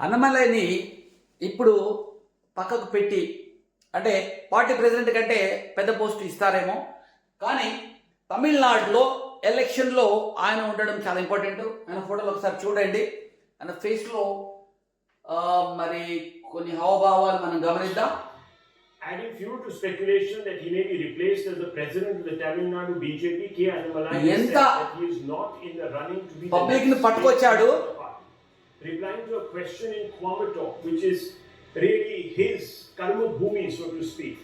అన్నమలైని ఇప్పుడు పక్కకు పెట్టి అంటే పార్టీ ప్రెసిడెంట్ కంటే పెద్ద పోస్ట్ ఇస్తారేమో కానీ తమిళనాడులో ఎలక్షన్లో ఆయన ఉండడం చాలా ఇంపార్టెంట్ ఆయన ఫోటోలు ఒకసారి చూడండి ఆయన ఫేస్లో మరి కొన్ని హావభావాలు మనం గమనిద్దాం Adding fuel to speculation that he may be replaced as the president of the Tamil Nadu BJP, K. Annamalai said ఎంత that he is not in the running to be the Public ని next పట్టుకొచ్చాడు. Replying to a question in Kwamatok, which is really his karma bhumi, so to speak.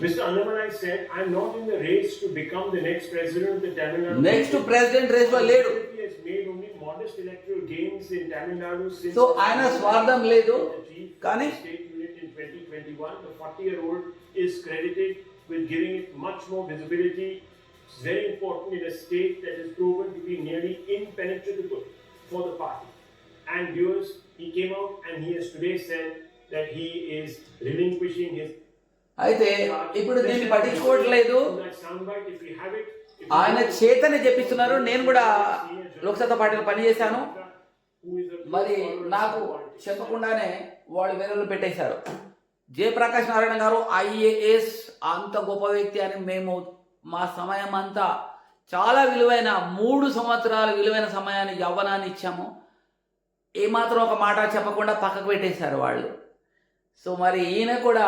Mr. Annamalai said, I am not in the race to become the next president of the Tamil Nadu next BJP. President రేస్లో లేడు BJP has made only modest electoral gains in Tamil Nadu since So, ఆయన స్వార్థం లేదు, the chief కానీ state unit in 2021. The 40-year-old is credited with giving it much more visibility. It's very important in a state that is proven to be nearly impenetrable for the party. And viewers, he came out and he has today said that he is relinquishing his. అయితే ఇప్పుడు దీన్ని పట్టించుకోవట్లేదు ఆయన చేతని చెప్పిస్తున్నారు నేను కూడా లోక్సభ పార్టీలో పనిచేశాను మరి నాకు చెప్పకుండానే వాళ్ళు వేరే పెట్టేశారు జయప్రకాశ్ నారాయణ గారు ఐఏఎస్ అంత గొప్ప వ్యక్తి అని మేము మా సమయం అంతా చాలా విలువైన మూడు సంవత్సరాల విలువైన సమయాన్ని యవ్వనాన్ని ఇచ్చాము. ఏమాత్రం ఒక మాట చెప్పకుండా పక్కకు పెట్టేశారు వాళ్ళు. సో మరి ఈయన కూడా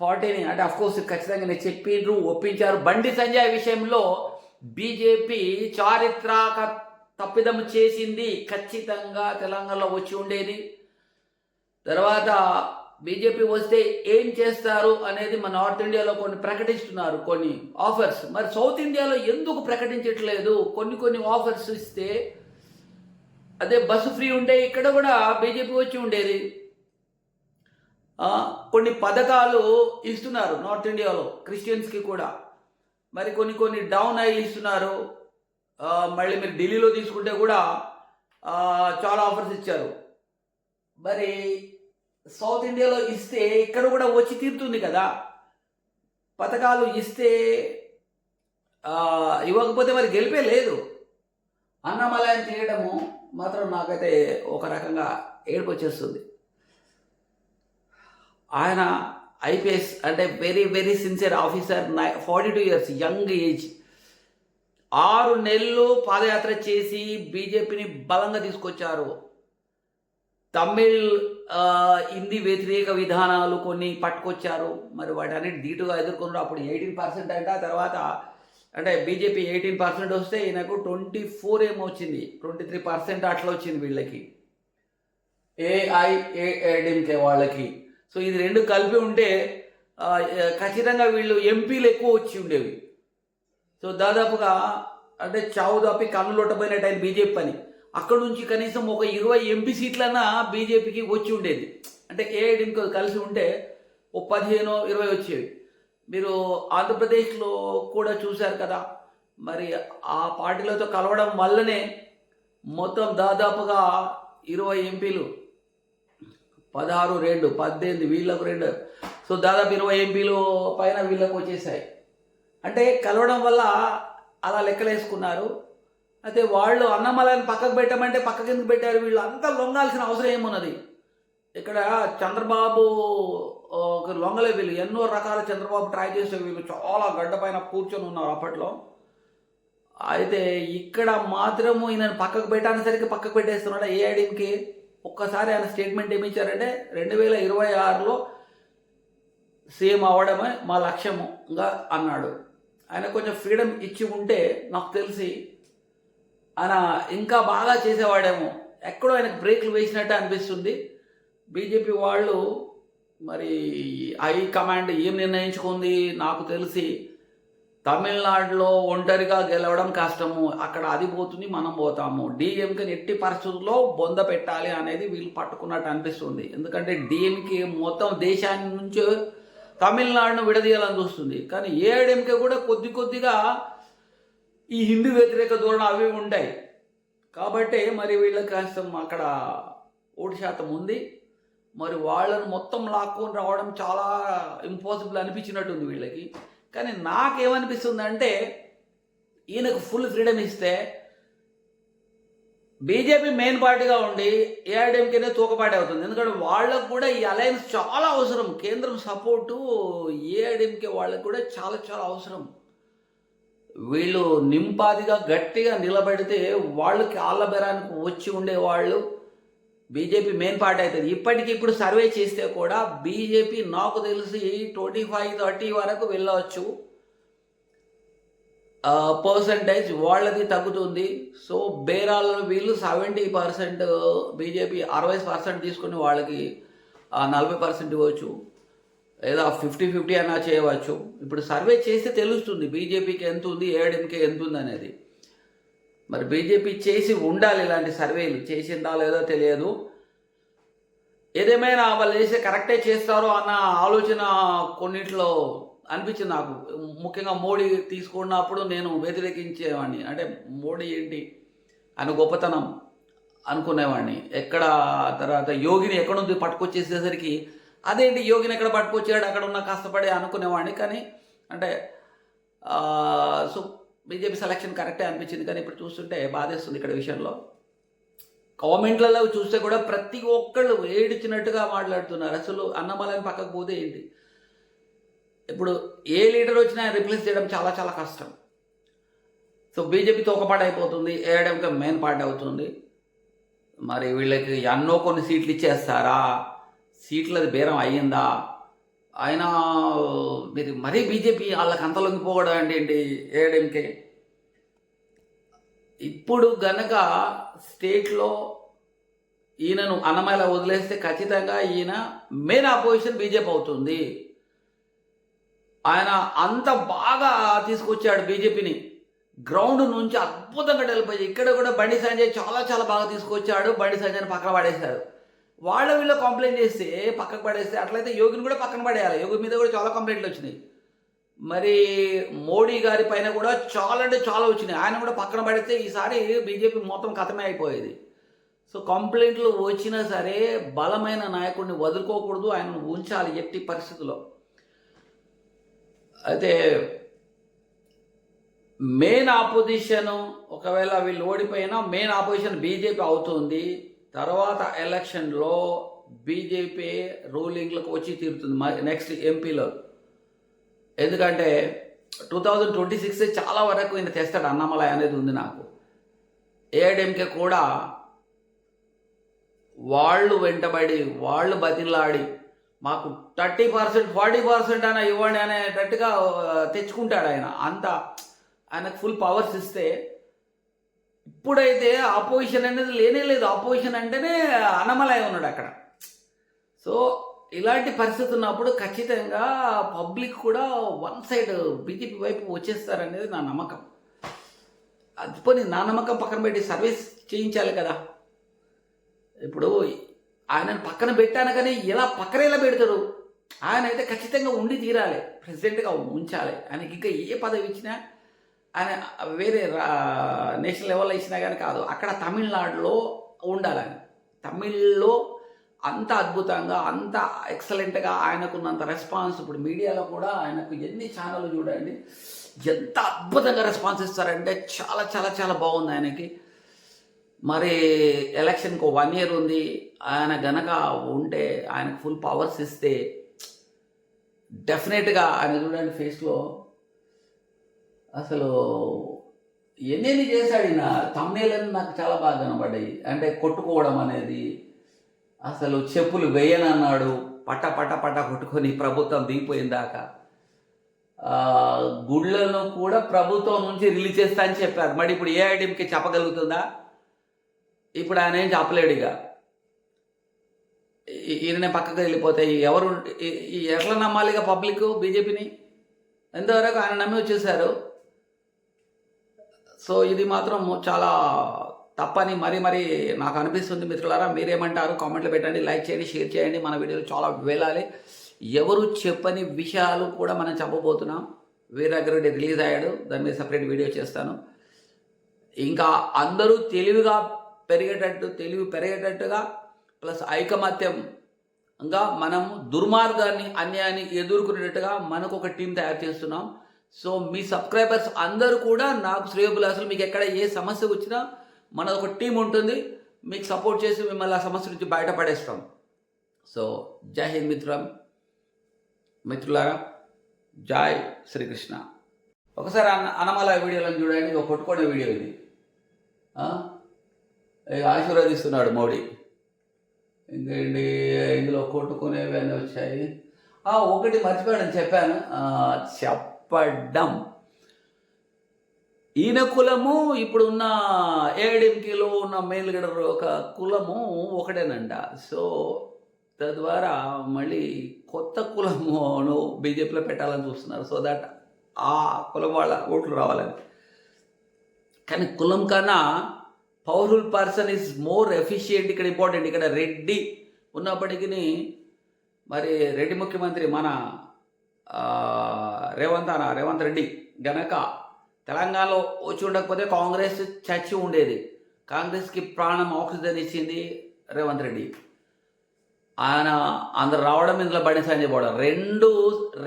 పార్టీని అంటే అఫ్కోర్స్ ఖచ్చితంగా నేను చెప్పిండ్రు ఒప్పించారు. బండి సంజయ్ విషయంలో బీజేపీ చారిత్రక తప్పిదం చేసింది. ఖచ్చితంగా తెలంగాణలో వచ్చి ఉండేది. తర్వాత బీజేపీ వస్తే ఏం చేస్తారు అనేది మన నార్త్ ఇండియాలో కొన్ని ప్రకటిస్తున్నారు కొన్ని ఆఫర్స్. మరి సౌత్ ఇండియాలో ఎందుకు ప్రకటించట్లేదు? కొన్ని కొన్ని ఆఫర్స్ ఇస్తే అదే బస్సు ఫ్రీ ఉంటే ఇక్కడ కూడా బీజేపీ వచ్చి ఉండేది. కొన్ని పథకాలు ఇస్తున్నారు నార్త్ ఇండియాలో క్రిస్టియన్స్కి కూడా. మరి కొన్ని కొన్ని డౌన్ ఆయిల్ ఇస్తున్నారు. మళ్ళీ మీరు ఢిల్లీలో తీసుకుంటే కూడా చాలా ఆఫర్స్ ఇచ్చారు. మరి సౌత్ ఇండియాలో ఇస్తే ఇక్కడ కూడా వచ్చి తీరుతుంది కదా. పథకాలు ఇస్తే ఇవ్వకపోతే మరి గెలిపే లేదు. అన్నమలయం చేయడము మాత్రం నాకైతే ఒక రకంగా ఏడుపు వచ్చేస్తుంది. ఆయన ఐపీఎస్ అంటే వెరీ వెరీ సిన్సియర్ ఆఫీసర్ నై forty two years young age ఆరు నెలలు పాదయాత్ర చేసి బీజేపీని బలంగా తీసుకొచ్చారు. తమిళ్ హిందీ వ్యతిరేక విధానాలు కొన్ని పట్టుకొచ్చారు. మరి వాటన్నిటి ధీటుగా ఎదుర్కొన్నారు. అప్పుడు ఎయిటీన్ పర్సెంట్ అంట తర్వాత అంటే బీజేపీ ఎయిటీన్ పర్సెంట్ వస్తే ఈయనకు ట్వంటీ ఫోర్ ఏమో వచ్చింది. ట్వంటీ త్రీ పర్సెంట్ అట్లా వచ్చింది వీళ్ళకి. ఏఐఏడిఎంకే వాళ్ళకి. సో ఇది రెండు కలిపి ఉంటే ఖచ్చితంగా వీళ్ళు ఎంపీలు ఎక్కువ వచ్చి ఉండేవి. సో దాదాపుగా అంటే చావు తప్పి కన్నులొట్టపోయినట్టు ఆయన బీజేపీ పని. అక్కడ నుంచి కనీసం ఒక ఇరవై ఎంపీ సీట్లన్నా బీజేపీకి వచ్చి ఉండేది. అంటే ఏఐడిఎంకి కలిసి ఉంటే ఓ పదిహేను ఇరవై వచ్చేవి. మీరు ఆంధ్రప్రదేశ్లో కూడా చూశారు కదా మరి ఆ పార్టీలతో కలవడం వల్లనే మొత్తం దాదాపుగా ఇరవై ఎంపీలు పదహారు రెండు పద్దెనిమిది వీళ్ళకు రెండు సో దాదాపు ఇరవై ఎంపీలు పైన వీళ్ళకు వచ్చేసాయి. అంటే కలవడం వల్ల అలా లెక్కలేసుకున్నారు. అయితే వాళ్ళు అన్నమలని పక్కకు పెట్టమంటే పక్కకి ఎందుకు పెట్టారు వీళ్ళు? అంతా లొంగాల్సిన అవసరం ఏమున్నది? ఇక్కడ చంద్రబాబు ఒక లొంగలే వీళ్ళు. ఎన్నో రకాల చంద్రబాబు ట్రై చేసే వీళ్ళు. చాలా గడ్డ పైన కూర్చొని ఉన్నారు అప్పట్లో. అయితే ఇక్కడ మాత్రము ఈయన పక్కకు పెట్టానసరికి పక్కకు పెట్టేస్తున్నాడు ఏఐడిఎంకి? ఒక్కసారి ఆయన స్టేట్మెంట్ ఏమి ఇచ్చారంటే రెండు వేల ఇరవై ఆరులో సీఎం అవ్వడమే మా లక్ష్యముగా అన్నాడు. ఆయన కొంచెం ఫ్రీడమ్ ఇచ్చి ఉంటే నాకు తెలిసి ఆయన ఇంకా బాగా చేసేవాడేమో. ఎక్కడో ఆయనకు బ్రేక్లు వేసినట్టు అనిపిస్తుంది. బీజేపీ వాళ్ళు మరి హై కమాండ్ ఏం నిర్ణయించుకుంది నాకు తెలిసి తమిళనాడులో ఒంటరిగా గెలవడం కష్టము. అక్కడ అది పోతుంది మనం పోతాము. డిఎంకే ఎట్టి పరిస్థితుల్లో బొంద పెట్టాలి అనేది వీళ్ళు పట్టుకున్నట్టు అనిపిస్తుంది. ఎందుకంటే డిఎంకే మొత్తం దేశాన్ని నుంచి తమిళనాడును విడదీయాలని చూస్తుంది. కానీ ఏఐడిఎంకే కూడా కొద్ది కొద్దిగా ఈ హిందూ వ్యతిరేక ధోరణ అవి ఉంటాయి. కాబట్టి మరి వీళ్ళకి కాస్త అక్కడ ఓటు శాతం ఉంది. మరి వాళ్ళను మొత్తం లాక్కొని రావడం చాలా ఇంపాసిబుల్ అనిపించినట్టుంది వీళ్ళకి. కానీ నాకేమనిపిస్తుంది అంటే ఈయనకు ఫుల్ ఫ్రీడమ్ ఇస్తే బీజేపీ మెయిన్ పార్టీగా ఉండి ఏఐడిఎంకేనే తూకపాటి అవుతుంది. ఎందుకంటే వాళ్ళకు కూడా ఈ అలయన్స్ చాలా అవసరం. కేంద్రం సపోర్టు ఏఐడిఎంకే వాళ్ళకు కూడా చాలా చాలా అవసరం. వీళ్ళు నింపాదిగా గట్టిగా నిలబడితే వాళ్ళకి ఆళ్ళబెరానికి వచ్చి ఉండేవాళ్ళు బీజేపీ మెయిన్ పార్ట్ అవుతుంది. ఇప్పటికి ఇప్పుడు సర్వే చేస్తే కూడా బీజేపీ నాకు తెలిసి ట్వంటీ ఫైవ్ థర్టీ వరకు వెళ్ళవచ్చు. పర్సంటేజ్ వాళ్ళది తగ్గుతుంది. సో బేరాల్లో వీళ్ళు సెవెంటీ పర్సెంట్ బీజేపీ అరవై పర్సెంట్ తీసుకుని వాళ్ళకి నలభై పర్సెంట్ ఇవ్వచ్చు. లేదా ఫిఫ్టీ ఫిఫ్టీ అయినా చేయవచ్చు. ఇప్పుడు సర్వే చేస్తే తెలుస్తుంది బీజేపీకి ఎంత ఉంది ఏఐడిఎంకే ఎంత ఉంది అనేది. మరి బీజేపీ చేసి ఉండాలి ఇలాంటి సర్వేలు. చేసిందా లేదో తెలియదు. ఏదేమైనా వాళ్ళు చేసే కరెక్టే చేస్తారో అన్న ఆలోచన కొన్నిట్లో అనిపించింది నాకు. ముఖ్యంగా మోడీ తీసుకున్నప్పుడు నేను వ్యతిరేకించేవాడిని. అంటే మోడీ ఏంటి అని గొప్పతనం అనుకునేవాడిని. ఎక్కడ తర్వాత యోగిని ఎక్కడుంది పట్టుకొచ్చేసేసరికి అదేంటి యోగిని ఎక్కడ పట్టుకొచ్చాడు? అక్కడ ఉన్న కష్టపడి అనుకునేవాడిని. కానీ అంటే సో బీజేపీ సెలక్షన్ కరెక్టే అనిపించింది. కానీ ఇప్పుడు చూస్తుంటే బాధేస్తుంది ఇక్కడ విషయంలో. కామెంట్లలో చూస్తే కూడా ప్రతి ఒక్కళ్ళు ఏడిచినట్టుగా మాట్లాడుతున్నారు. అసలు అన్నమలని పక్కకు పోతే ఏంటి? ఇప్పుడు ఏ లీడర్ వచ్చినా రిప్లేస్ చేయడం చాలా చాలా కష్టం. సో బీజేపీతో ఒక పార్టీ అయిపోతుంది. ఏఐడిఎంకే మెయిన్ పార్టీ అవుతుంది. మరి వీళ్ళకి ఎన్నో కొన్ని సీట్లు ఇచ్చేస్తారా? సీట్లది బేరం అయ్యిందా? ఆయన మీరు మరీ బీజేపీ వాళ్ళకి అంత లొంగిపోవడం అంటే ఏంటి ఏఐడిఎంకే ఇప్పుడు గనక స్టేట్లో ఈయనను అన్నమయ్యలా వదిలేస్తే ఖచ్చితంగా ఈయన మెయిన్ అపోజిషన్ బీజేపీ అవుతుంది. ఆయన అంత బాగా తీసుకొచ్చాడు బీజేపీని. గ్రౌండ్ నుంచి అద్భుతంగా డెలిపోయి ఇక్కడ కూడా బండి సంజయ్ చాలా చాలా బాగా తీసుకొచ్చాడు. బండి సంజయ్ని పక్కన పడేశాడు వాళ్ళ వీళ్ళు కంప్లైంట్ చేస్తే పక్కకు పడేస్తే అట్లయితే యోగిని కూడా పక్కన పడేయాలి. యోగి మీద కూడా చాలా కంప్లైంట్లు వచ్చినాయి. మరి మోడీ గారి పైన కూడా చాలా అంటే చాలా వచ్చినాయి. ఆయన కూడా పక్కన పడితే ఈసారి బీజేపీ మొత్తం కథమే అయిపోయేది. సో కంప్లైంట్లు వచ్చినా సరే బలమైన నాయకుడిని వదులుకోకూడదు. ఆయనను ఉంచాలి ఎట్టి పరిస్థితుల్లో. అయితే మెయిన్ ఆపోజిషన్ ఒకవేళ వీళ్ళు ఓడిపోయినా మెయిన్ ఆపోజిషన్ బీజేపీ అవుతుంది. తర్వాత ఎలక్షన్లో బీజేపీ రూలింగ్లకు వచ్చి తీరుతుంది. నెక్స్ట్ ఎంపీలో. ఎందుకంటే టూ థౌజండ్ ట్వంటీ సిక్స్ చాలా వరకు ఈయన తెస్తాడు అన్నమలై అనేది ఉంది నాకు. ఏఐడిఎంకే కూడా వాళ్ళు వెంటబడి వాళ్ళు బతిలాడి మాకు థర్టీ పర్సెంట్ ఫార్టీ పర్సెంట్ అయినా ఇవ్వండి అనేటట్టుగా తెచ్చుకుంటాడు ఆయన. అంత ఆయనకు ఫుల్ పవర్స్ ఇస్తే ఇప్పుడైతే ఆపోజిషన్ అనేది లేనే లేదు. ఆపోజిషన్ అంటేనే అనమలై ఉన్నాడు అక్కడ. సో ఇలాంటి పరిస్థితి ఉన్నప్పుడు ఖచ్చితంగా పబ్లిక్ కూడా వన్ సైడ్ బీజేపీ వైపు వచ్చేస్తారనేది నా నమ్మకం. అది పోనీ నా నమ్మకం పక్కన పెట్టి సర్వీస్ చేయించాలి కదా. ఇప్పుడు ఆయనను పక్కన పెట్టాను కానీ ఎలా పక్కన ఎలా పెడతారు ఆయన అయితే ఖచ్చితంగా ఉండి తీరాలి. ప్రెసిడెంట్గా ఉంచాలి. ఆయనకి ఇంకా ఏ పదవి ఇచ్చినా ఆయన వేరే రా- నేషనల్ లెవెల్లో ఇచ్చినా కానీ కాదు. అక్కడ తమిళనాడులో ఉండాలని. తమిళ్ళో అంత అద్భుతంగా అంత ఎక్సలెంట్గా ఆయనకున్నంత రెస్పాన్స్ ఇప్పుడు మీడియాలో కూడా ఆయనకు ఎన్ని ఛానళ్ళు చూడండి ఎంత అద్భుతంగా రెస్పాన్స్ ఇస్తారంటే చాలా చాలా చాలా బాగుంది ఆయనకి. మరి ఎలక్షన్కి వన్ ఇయర్ ఉంది. ఆయన గనక ఉంటే ఆయనకు ఫుల్ పవర్స్ ఇస్తే డెఫినెట్గా ఆయన చూడండి ఫేస్లో అసలు ఎన్నెన్ని చేశాడు ఈయన తమ్నేలని నాకు చాలా బాగా కనబడ్డాయి. అంటే కొట్టుకోవడం అనేది అసలు చెప్పులు వేయనన్నాడు పట్ట పట్ట పట్ట కొట్టుకొని ప్రభుత్వం దిగిపోయిన దాకా. గుళ్ళను కూడా ప్రభుత్వం నుంచి రిలీజ్ చేస్తా అని చెప్పారు. మరి ఇప్పుడు ఏ ఐటీఎంకి చెప్పగలుగుతుందా? ఇప్పుడు ఆయన ఏం చెప్పలేడు ఇక. ఈయననే పక్కకు వెళ్ళిపోతాయి ఎవరు ఈ- ఎట్లా నమ్మాలి ఇక పబ్లిక్ బీజేపీని? ఎంతవరకు ఆయన నమ్మి వచ్చేసారు సో ఇది మాత్రం చాలా తప్పని మరీ మరీ నాకు అనిపిస్తుంది మిత్రులారా. మీరేమంటారు? కామెంట్లు పెట్టండి లైక్ చేయండి షేర్ చేయండి. మన వీడియోలు చాలా వెళ్ళాలి. ఎవరు చెప్పని విషయాలు కూడా మనం చెప్పబోతున్నాం. వీరాగ్రెడ్డి రిలీజ్ అయ్యాడు. దాని మీద సపరేట్ వీడియో చేస్తాను. ఇంకా అందరూ తెలివిగా పెరిగేటట్టు తెలివి పెరిగేటట్టుగా ప్లస్ ఐకమత్యంగా మనం దుర్మార్గాన్ని అన్యాయాన్ని ఎదుర్కొనేటట్టుగా మనకు ఒక టీం తయారు చేస్తున్నాం. సో మీ సబ్స్క్రైబర్స్ అందరూ కూడా నాకు శ్రేయోభిలాసులు మీకు ఎక్కడ ఏ సమస్య వచ్చినా మన ఒక టీం ఉంటుంది. మీకు సపోర్ట్ చేసి మిమ్మల్ని ఆ సమస్య నుంచి బయటపడేస్తాం. సో జై హింద్ మిత్రం. మిత్రులారా జై శ్రీకృష్ణ. ఒకసారి అన్న అనమల వీడియోలను చూడండి. ఒక కొట్టుకునే వీడియో ఇది. ఆశీర్వదిస్తున్నాడు మోడీ. ఇంకేంటి ఇందులో కొట్టుకునేవి అన్నీ వచ్చాయి ఒకటి మర్చిపోయాడని చెప్పాను. చెప్ప చెప్పడం ఈయన కులము ఇప్పుడు ఉన్న ఉన్న మెయిన్ ఒక కులము ఒకటేనంట. సో తద్వారా మళ్ళీ కొత్త కులమును బీజేపీలో పెట్టాలని చూస్తున్నారు. సో దట్ ఆ కులం వాళ్ళ ఓట్లు రావాలని. కానీ కులం కన్నా powerful person is more efficient ఇక్కడ ఇంపార్టెంట్. ఇక్కడ రెడ్డి ఉన్నప్పటికీ మరి రెడ్డి ముఖ్యమంత్రి మన రేవంత్ అన్న రేవంత్ రెడ్డి గనక తెలంగాణలో వచ్చి ఉండకపోతే కాంగ్రెస్ చచ్చి ఉండేది. కాంగ్రెస్కి ప్రాణం ఆక్సిజన్ ఇచ్చింది రేవంత్ రెడ్డి. ఆయన అందరు రావడం ఇందులో బండి సంజయ్ పోవడం. రెండు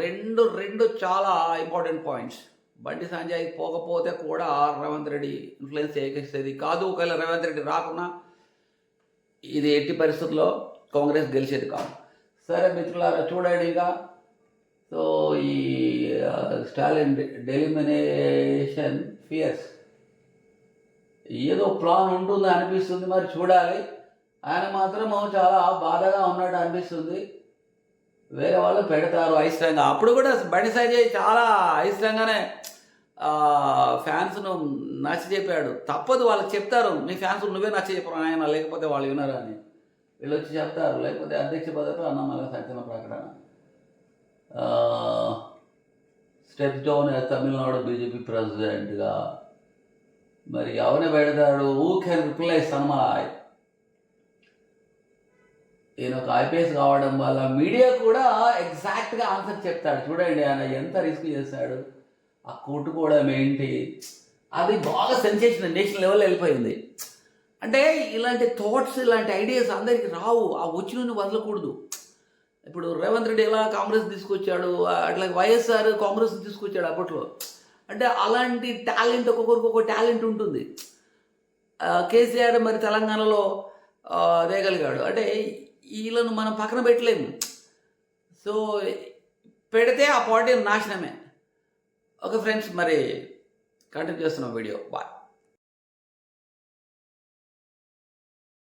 రెండు రెండు చాలా ఇంపార్టెంట్ పాయింట్స్ బండి సంజయ్ పోకపోతే కూడా రేవంత్ రెడ్డి ఇన్ఫ్లుయెన్స్ చేయకేసేది కాదు. ఒకవేళ రేవంత్ రెడ్డి రాకున్నా ఇది ఎట్టి పరిస్థితుల్లో కాంగ్రెస్ గెలిచేది కాదు. సరే మిత్రులారా చూడండి ఇంకా సో ఈ స్టాలిన్ డెలిమినేషన్ ఫియర్స్ ఏదో ప్లాన్ ఉంటుంది అనిపిస్తుంది మరి చూడాలి. ఆయన మాత్రం చాలా బాధగా ఉన్నట్టు అనిపిస్తుంది. వేరే వాళ్ళు పెడతారు అయిష్టంగా. అప్పుడు కూడా బండి సంజయ్ చాలా అయిష్టంగానే ఫ్యాన్స్ను నచ్చ చెప్పాడు. తప్పదు వాళ్ళకి చెప్తారు. మీ ఫ్యాన్స్ నువ్వే నచ్చ చెప్పరు ఆయన లేకపోతే వాళ్ళు వినరు అని. వీళ్ళు వచ్చి చెప్తారు. లేకపోతే అధ్యక్ష పదవి అన్నమల సంచలన ప్రకటన. స్టెప్ డౌన్ తమిళనాడు బీజేపీ ప్రెసిడెంట్గా. మరి ఎవరిని పెడతాడు ఊకే కెన్ రిప్లేస్ అన్నమాయ్ ఈయన ఒక ఐపీఎస్ కావడం వల్ల మీడియా కూడా ఎగ్జాక్ట్గా ఆన్సర్ చెప్తాడు. చూడండి ఆయన ఎంత రిస్క్ చేశాడు. ఆ కొట్టుకోవడం ఏంటి? అది బాగా సెన్సేషన్ నేషనల్ లెవెల్ వెళ్ళిపోయింది. అంటే ఇలాంటి థాట్స్ ఇలాంటి ఐడియాస్ అందరికి రావు. ఆ వచ్చిన వదలకూడదు. ఇప్పుడు రేవంత్ రెడ్డి ఎలా కాంగ్రెస్ తీసుకొచ్చాడు? అట్లా వైఎస్ఆర్ కాంగ్రెస్ తీసుకొచ్చాడు అప్పట్లో. అంటే అలాంటి టాలెంట్ ఒక్కొక్కరికి ఒక టాలెంట్ ఉంటుంది. కేసీఆర్ మరి తెలంగాణలో వేయగలిగాడు. అంటే వీళ్ళను మనం పక్కన పెట్టలేము. సో పెడితే ఆ పార్టీ నాశనమే. ఓకే ఫ్రెండ్స్ మరి కంటిన్యూ చేస్తున్నాం వీడియో. బాయ్.